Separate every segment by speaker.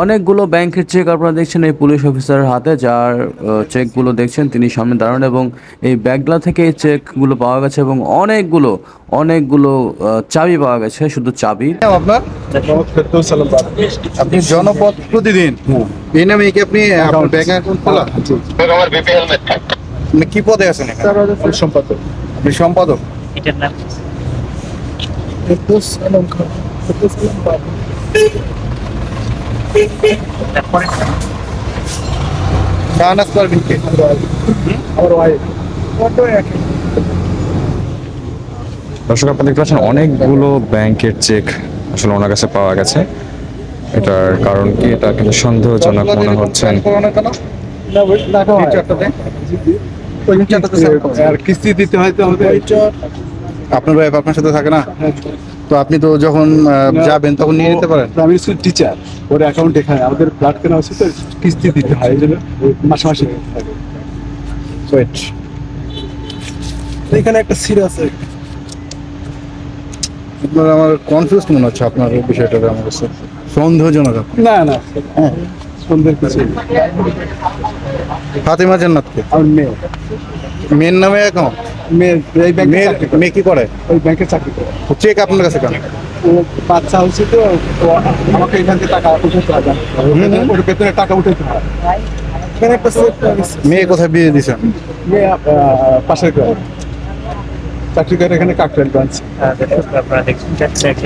Speaker 1: অনেকগুলো ব্যাংকের চেক আপনারা দেখছেন এই পুলিশ অফিসারের হাতে যার চেকগুলো দেখছেন তিনি সামনে দাঁড়ান এবং এই ব্যাগগুলা থেকে এই চেকগুলো পাওয়া গেছে এবং অনেকগুলো অনেকগুলো চাবি পাওয়া গেছে শুধু চাবি।
Speaker 2: আপনার? আপনি জনপদ প্রতিদিন এই নামে কি আপনি আপনার ব্যাংক অ্যাকাউন্ট খোলা? আপনি কি পদে আছেন এখানে?
Speaker 3: সম্পাদক।
Speaker 2: আপনি সম্পাদক?
Speaker 4: এটার নাম
Speaker 2: শাহনাজ পারভিনকে
Speaker 3: আমার ওয়াইফ
Speaker 5: দর্শক আপনারা দেখতে পাচ্ছেন অনেকগুলো ব্যাংকের চেক আসলে ওনার কাছে পাওয়া গেছে। এটার কারণ কি? এটা কিন্তু সন্দেহজনক মনে হচ্ছে?
Speaker 3: আর কিস্তি দিতে হয়
Speaker 2: আপনার ওয়াইফ আপনার সাথে থাকে না? তো আপনি তো যখন যাবেন তখন নিয়ে নিতে পারেন।
Speaker 3: আমি স্কুল টিচার ওর অ্যাকাউন্ট এখানে আমাদের ফ্ল্যাট কেনা হচ্ছে তো কিস্তি দিতে হয় এই জন্য মাসে মাসে থাকে।
Speaker 2: ওয়েট
Speaker 3: এখানে একটা সিট আছে।
Speaker 2: আপনার আমার কনফিউজ মনে হচ্ছে আপনার এই বিষয়টাতে আমার কাছে। সন্দেহজনক
Speaker 3: না না হ্যাঁ সুন্দর কিছু
Speaker 2: ফাতেমা জান্নাতকে?
Speaker 3: আমার মেয়ে।
Speaker 2: মেয়ের নামে অ্যাকাউন্ট
Speaker 3: মেয়ে
Speaker 2: কি করে?
Speaker 3: ওই ব্যাংকের চাকরি করে।
Speaker 2: চেক আপনার কাছে কেন?
Speaker 3: বাচ্চা হচ্ছে তো আমাকে এখান থেকে টাকা উঠাতে হয় ওর টাকা উঠাতে হয়।
Speaker 2: মেয়ে কোথায় বিয়ে দিয়েছেন
Speaker 3: মেয়ে পাশের গ্রামে। চাকরি করে এখানে কাকরাইল ব্রাঞ্চ
Speaker 4: চেক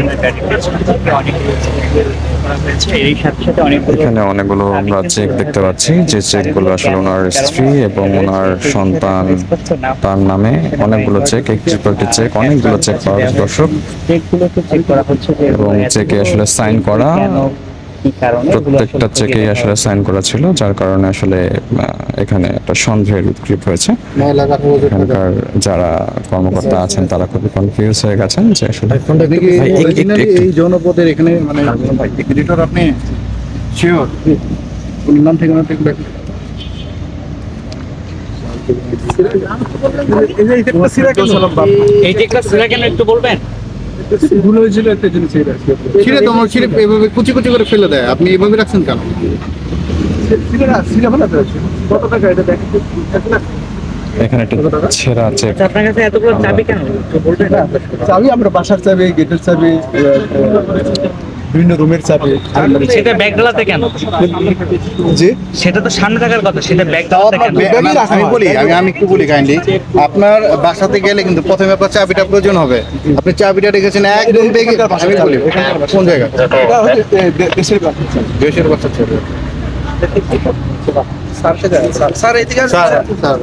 Speaker 4: সাথে অনেকগুলো
Speaker 5: এখানে অনেকগুলো আমরা চেক দেখতে পাচ্ছি যে চেকগুলো আসলে ওনার স্ত্রী এবং ওনার সন্তান তার নামে অনেকগুলো চেক একটির পর একটি চেক অনেকগুলো চেক পাওয়া দর্শক।
Speaker 4: চেক
Speaker 5: এবং চেকে আসলে সাইন করা
Speaker 4: কি কারণে
Speaker 5: প্রত্যেকটা চেকেই আসলে সাইন করা ছিল যার কারণে আসলে এখানে একটা সন্দেহের উদ্গ্রীব হয়েছে। এখানকার যারা কর্মকর্তা আছেন তারা খুবই কনফিউজ হয়ে গেছেন যে আসলে একটু-
Speaker 2: এই জনপদের এখানে মানে এডিটর আপনি? শিওর নাম ঠিকানা ঠিক রাখবেন
Speaker 4: এই চেকটা সেটা কেন একটু বলবেন?
Speaker 3: ভুল হয়েছিল একটা জিনিস
Speaker 2: ছিঁড়ে তো আমার ছিঁড়ে এভাবে কুচি কুচি করে ফেলে দেয়। আপনি এভাবে রাখছেন কেন?
Speaker 3: কত টাকা এটা দেখেন
Speaker 5: এখানে একটা ছেঁড়া চেক
Speaker 4: আচ্ছা আপনার কাছে এতগুলো চাবি কেন?
Speaker 3: চাবি আমরা বাসার চাবি গেটের চাবি বিভিন্ন রুমের চাবি
Speaker 4: সেটা ব্যাগডালাতে কেন
Speaker 3: জি
Speaker 4: সেটা তো সামনে থাকার কথা সেটা ব্যাগডালাতে কেন
Speaker 3: ব্যাগ-
Speaker 2: আমি
Speaker 3: হয়।
Speaker 2: বলি আমি আমি একটু বলি কাইন্ডলি আপনার বাসাতে গেলে কিন্তু প্রথমে আপনার চাবিটা প্রয়োজন হবে আপনি চাবিটা রেখেছেন একদম বেগে আমি বলি কোন জায়গা
Speaker 3: এটা হচ্ছে দেশের চাবি
Speaker 2: দেশের বাচ্চা
Speaker 3: স্যার স্যার স্যার এদিকে।
Speaker 2: স্যার